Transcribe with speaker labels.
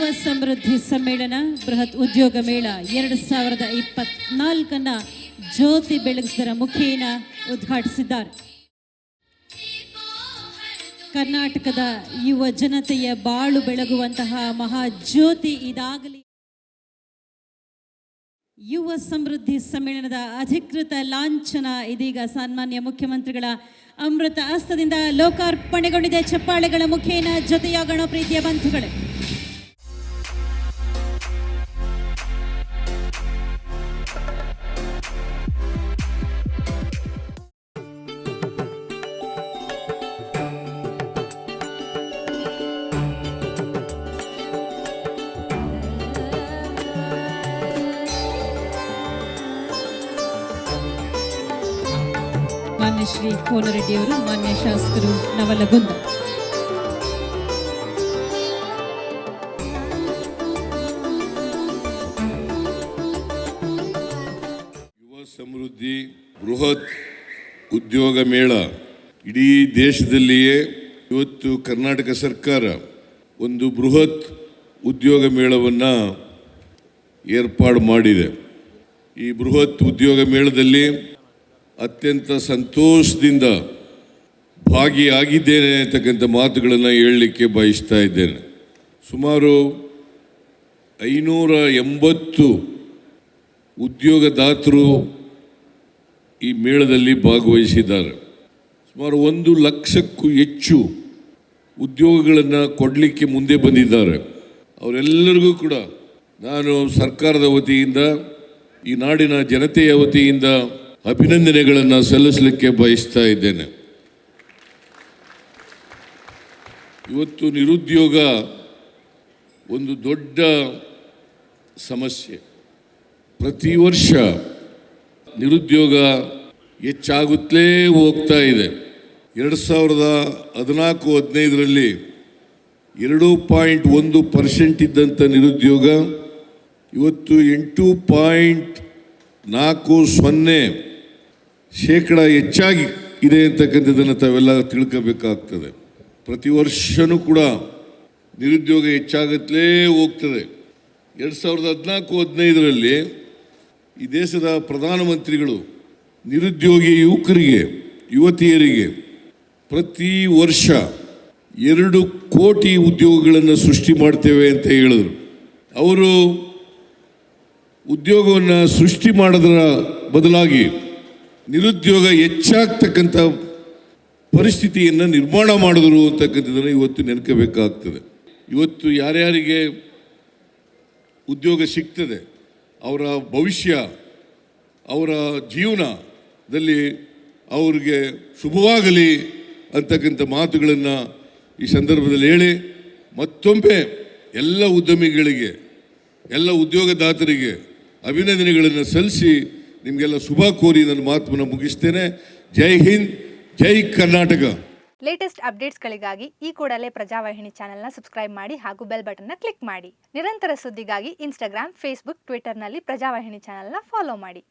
Speaker 1: ಯುವ ಸಮೃದ್ಧಿ ಸಮ್ಮೇಳನ, ಬೃಹತ್ ಉದ್ಯೋಗ ಮೇಳ ಎರಡು ಸಾವಿರದ ಇಪ್ಪತ್ನಾಲ್ಕನ್ನ ಜ್ಯೋತಿ ಬೆಳಗಿಸಿದರ ಮುಖೇನ ಉದ್ಘಾಟಿಸಿದ್ದಾರೆ. ಕರ್ನಾಟಕದ ಯುವ ಜನತೆಯ ಬಾಳು ಬೆಳಗುವಂತಹ ಮಹಾಜ್ಯೋತಿ ಇದಾಗಲಿ. ಯುವ ಸಮೃದ್ಧಿ ಸಮ್ಮೇಳನದ ಅಧಿಕೃತ ಲಾಂಛನ ಇದೀಗ ಸನ್ಮಾನ್ಯ ಮುಖ್ಯಮಂತ್ರಿಗಳ ಅಮೃತ ಹಸ್ತದಿಂದ ಲೋಕಾರ್ಪಣೆಗೊಂಡಿದೆ ಚಪ್ಪಾಳೆಗಳ ಮುಖೇನ ಜೊತೆಯಾಗೋಣ ಪ್ರೀತಿಯ ಬಂಧುಗಳೇ. ಮಾನ್ಯ ಶ್ರೀ ಕೋನರೆಡ್ಡಿಯವರು, ಮಾನ್ಯ ಶಾಸಕರು ನವಲಗುಂದ.
Speaker 2: ಯುವ ಸಮೃದ್ಧಿ ಬೃಹತ್ ಉದ್ಯೋಗ ಮೇಳ. ಇಡೀ ದೇಶದಲ್ಲಿಯೇ ಇವತ್ತು ಕರ್ನಾಟಕ ಸರ್ಕಾರ ಒಂದು ಬೃಹತ್ ಉದ್ಯೋಗ ಮೇಳವನ್ನು ಏರ್ಪಾಡು ಮಾಡಿದೆ. ಈ ಬೃಹತ್ ಉದ್ಯೋಗ ಮೇಳದಲ್ಲಿ ಅತ್ಯಂತ ಸಂತೋಷದಿಂದ ಭಾಗಿಯಾಗಿದ್ದೇನೆ ಅಂತಕ್ಕಂಥ ಮಾತುಗಳನ್ನು ಹೇಳಲಿಕ್ಕೆ ಬಯಸ್ತಾ ಇದ್ದೇನೆ. ಸುಮಾರು ಐನೂರ ಎಂಬತ್ತು ಉದ್ಯೋಗದಾತರು ಈ ಮೇಳದಲ್ಲಿ ಭಾಗವಹಿಸಿದ್ದಾರೆ. ಸುಮಾರು ಒಂದು ಲಕ್ಷಕ್ಕೂ ಹೆಚ್ಚು ಉದ್ಯೋಗಗಳನ್ನು ಕೊಡಲಿಕ್ಕೆ ಮುಂದೆ ಬಂದಿದ್ದಾರೆ. ಅವರೆಲ್ಲರಿಗೂ ಕೂಡ ನಾನು ಸರ್ಕಾರದ ವತಿಯಿಂದ ಈ ನಾಡಿನ ಜನತೆಯ ವತಿಯಿಂದ ಅಭಿನಂದನೆಗಳನ್ನು ಸಲ್ಲಿಸಲಿಕ್ಕೆ ಬಯಸ್ತಾ ಇದ್ದೇನೆ. ಇವತ್ತು ನಿರುದ್ಯೋಗ ಒಂದು ದೊಡ್ಡ ಸಮಸ್ಯೆ. ಪ್ರತಿ ವರ್ಷ ನಿರುದ್ಯೋಗ ಹೆಚ್ಚಾಗುತ್ತಲೇ ಹೋಗ್ತಾ ಇದೆ. ಎರಡು ಸಾವಿರದ ಹದಿನಾಲ್ಕು ಹದಿನೈದರಲ್ಲಿ ಎರಡು ಪಾಯಿಂಟ್ ಒಂದು ಪರ್ಸೆಂಟ್ ಇದ್ದಂಥ ನಿರುದ್ಯೋಗ, ಇವತ್ತು ಎಂಟು ಪಾಯಿಂಟ್ ನಾಲ್ಕು ಸೊನ್ನೆ ಶೇಕಡ ಹೆಚ್ಚಾಗಿ ಇದೆ ಅಂತಕ್ಕಂಥದ್ದನ್ನು ತಾವೆಲ್ಲ ತಿಳ್ಕೋಬೇಕಾಗ್ತದೆ. ಪ್ರತಿ ವರ್ಷವೂ ಕೂಡ ನಿರುದ್ಯೋಗ ಹೆಚ್ಚಾಗುತ್ತಲೇ ಹೋಗ್ತದೆ. ಎರಡು ಸಾವಿರದ ಹದಿನಾಲ್ಕು, ಹದಿನೈದರಲ್ಲಿ ಈ ದೇಶದ ಪ್ರಧಾನಮಂತ್ರಿಗಳು, ನಿರುದ್ಯೋಗಿ ಯುವಕರಿಗೆ, ಯುವತಿಯರಿಗೆ ಪ್ರತಿ ವರ್ಷ ಎರಡು ಕೋಟಿ ಉದ್ಯೋಗಗಳನ್ನು ಸೃಷ್ಟಿ ಮಾಡ್ತೇವೆ ಅಂತ ಹೇಳಿದರು. ಅವರು ಉದ್ಯೋಗವನ್ನು ಸೃಷ್ಟಿ ಮಾಡೋದರ ಬದಲಾಗಿ ನಿರುದ್ಯೋಗ ಹೆಚ್ಚಾಗ್ತಕ್ಕಂಥ ಪರಿಸ್ಥಿತಿಯನ್ನು ನಿರ್ಮಾಣ ಮಾಡಿದ್ರು ಅಂತಕ್ಕಂಥದ್ದನ್ನು ಇವತ್ತು ನೆನಕಬೇಕಾಗ್ತದೆ. ಇವತ್ತು ಯಾರ್ಯಾರಿಗೆ ಉದ್ಯೋಗ ಸಿಗ್ತದೆ, ಅವರ ಭವಿಷ್ಯ, ಅವರ ಜೀವನದಲ್ಲಿ ಅವ್ರಿಗೆ ಶುಭವಾಗಲಿ ಅಂತಕ್ಕಂಥ ಮಾತುಗಳನ್ನು ಈ ಸಂದರ್ಭದಲ್ಲಿ ಹೇಳಿ, ಮತ್ತೊಮ್ಮೆ ಎಲ್ಲ ಉದ್ಯಮಿಗಳಿಗೆ, ಎಲ್ಲ ಉದ್ಯೋಗದಾತರಿಗೆ ಅಭಿನಂದನೆಗಳನ್ನು ಸಲ್ಲಿಸಿ ನಿಮಗೆಲ್ಲ ಶುಭ ಕೋರಿ ನನ್ನ ಮಾತನ್ನು ಮುಗಿಸ್ತೇನೆ. ಜೈ ಹಿಂದ್, ಜೈ ಕರ್ನಾಟಕ.
Speaker 3: ಲೇಟೆಸ್ಟ್ ಅಪ್ಡೇಟ್ಸ್ಗಳಿಗಾಗಿ ಈ ಕೂಡಲೇ ಪ್ರಜಾವಾಹಿನಿ ಚಾನೆಲ್ನ ಸಬ್ಸ್ಕ್ರೈಬ್ ಮಾಡಿ ಹಾಗೂ ಬೆಲ್ ಬಟನ್ನ ಕ್ಲಿಕ್ ಮಾಡಿ. ನಿರಂತರ ಸುದ್ದಿಗಾಗಿ ಇನ್ಸ್ಟಾಗ್ರಾಮ್ ಫೇಸ್ಬುಕ್ ಟ್ವಿಟರ್ನಲ್ಲಿ ಪ್ರಜಾವಾಹಿನಿ ಚಾನೆಲ್ನ ಫಾಲೋ ಮಾಡಿ.